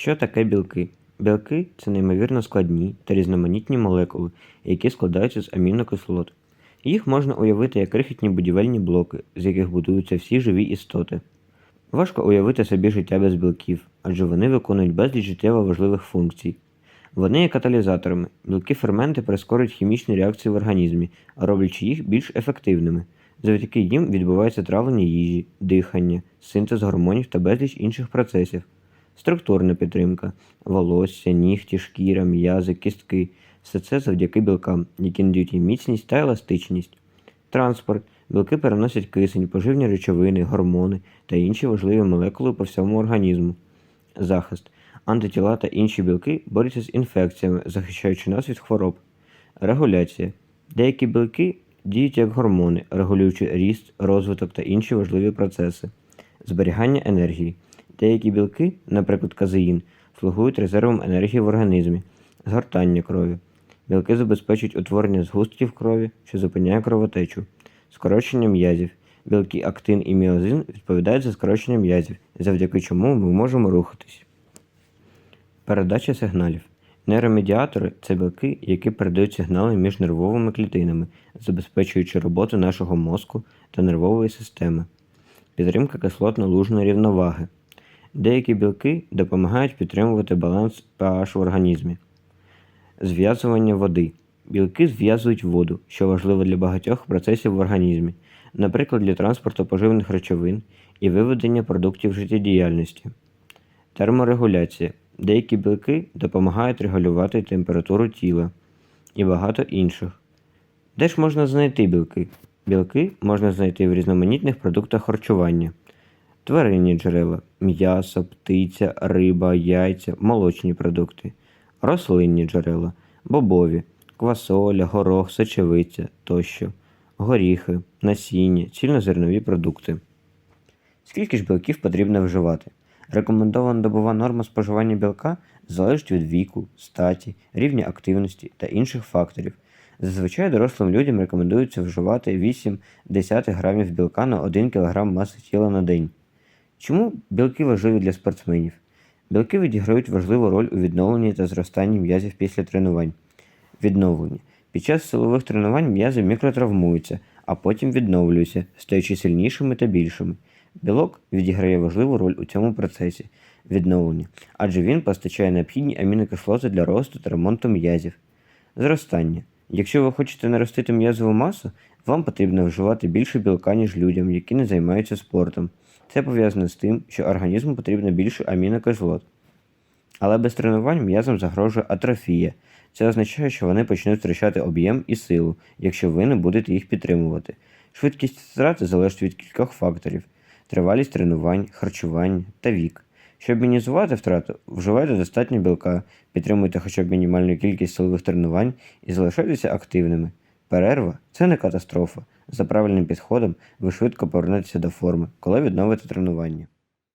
Що таке білки? Білки це неймовірно складні та різноманітні молекули, які складаються з амінокислот. Їх можна уявити як крихітні будівельні блоки, з яких будуються всі живі істоти. Важко уявити собі життя без білків, адже вони виконують безліч життєво важливих функцій. Вони є каталізаторами. Білки ферменти прискорюють хімічні реакції в організмі, роблячи їх більш ефективними. Завдяки їм відбувається травлення їжі, дихання, синтез гормонів та безліч інших процесів. Структурна підтримка, волосся, нігті, шкіра, м'язи, кістки все це завдяки білкам, які надають їм міцність та еластичність. Транспорт. Білки переносять кисень, поживні речовини, гормони та інші важливі молекули по всьому організму. Захист. Антитіла та інші білки борються з інфекціями, захищаючи нас від хвороб. Регуляція. Деякі білки діють як гормони, регулюючи ріст, розвиток та інші важливі процеси. Зберігання енергії. Деякі білки, наприклад, казеїн, слугують резервом енергії в організмі, згортання крові. Білки забезпечують утворення згустків крові, що зупиняє кровотечу, скорочення м'язів. Білки актин і міозин відповідають за скорочення м'язів, завдяки чому ми можемо рухатись. Передача сигналів. Нейромедіатори це білки, які передають сигнали між нервовими клітинами, забезпечуючи роботу нашого мозку та нервової системи. Підтримка кислотно-лужної рівноваги. Деякі білки допомагають підтримувати баланс pH в організмі. Зв'язування води. Білки зв'язують воду, що важливо для багатьох процесів в організмі, наприклад, для транспорту поживних речовин і виведення продуктів життєдіяльності. Терморегуляція. Деякі білки допомагають регулювати температуру тіла і багато інших. Де ж можна знайти білки? Білки можна знайти в різноманітних продуктах харчування. Тваринні джерела м'ясо, птиця, риба, яйця, молочні продукти, рослинні джерела, бобові, квасоля, горох, сочевиця тощо, горіхи, насіння, цільнозернові продукти. Скільки ж білків потрібно вживати? Рекомендована добова норма споживання білка залежить від віку, статі, рівня активності та інших факторів. Зазвичай дорослим людям рекомендується вживати 8-10 грамів білка на 1 кг маси тіла на день. Чому білки важливі для спортсменів? Білки відіграють важливу роль у відновленні та зростанні м'язів після тренувань. Відновлення. Під час силових тренувань м'язи мікротравмуються, а потім відновлюються, стаючи сильнішими та більшими. Білок відіграє важливу роль у цьому процесі відновлення, адже він постачає необхідні амінокислоти для росту та ремонту м'язів. Зростання. Якщо ви хочете наростити м'язову масу, вам потрібно вживати більше білка, ніж людям, які не займаються спортом. Це пов'язано з тим, що організму потрібно більше амінокислот. Але без тренувань м'язам загрожує атрофія. Це означає, що вони почнуть втрачати об'єм і силу, якщо ви не будете їх підтримувати. Швидкість втрати залежить від кількох факторів: тривалість тренувань, харчування та вік. Щоб мінімізувати втрату, вживайте достатньо білка, підтримуйте хоча б мінімальну кількість силових тренувань і залишайтеся активними. Перерва це не катастрофа. За правильним підходом ви швидко повернетеся до форми, коли відновите тренування.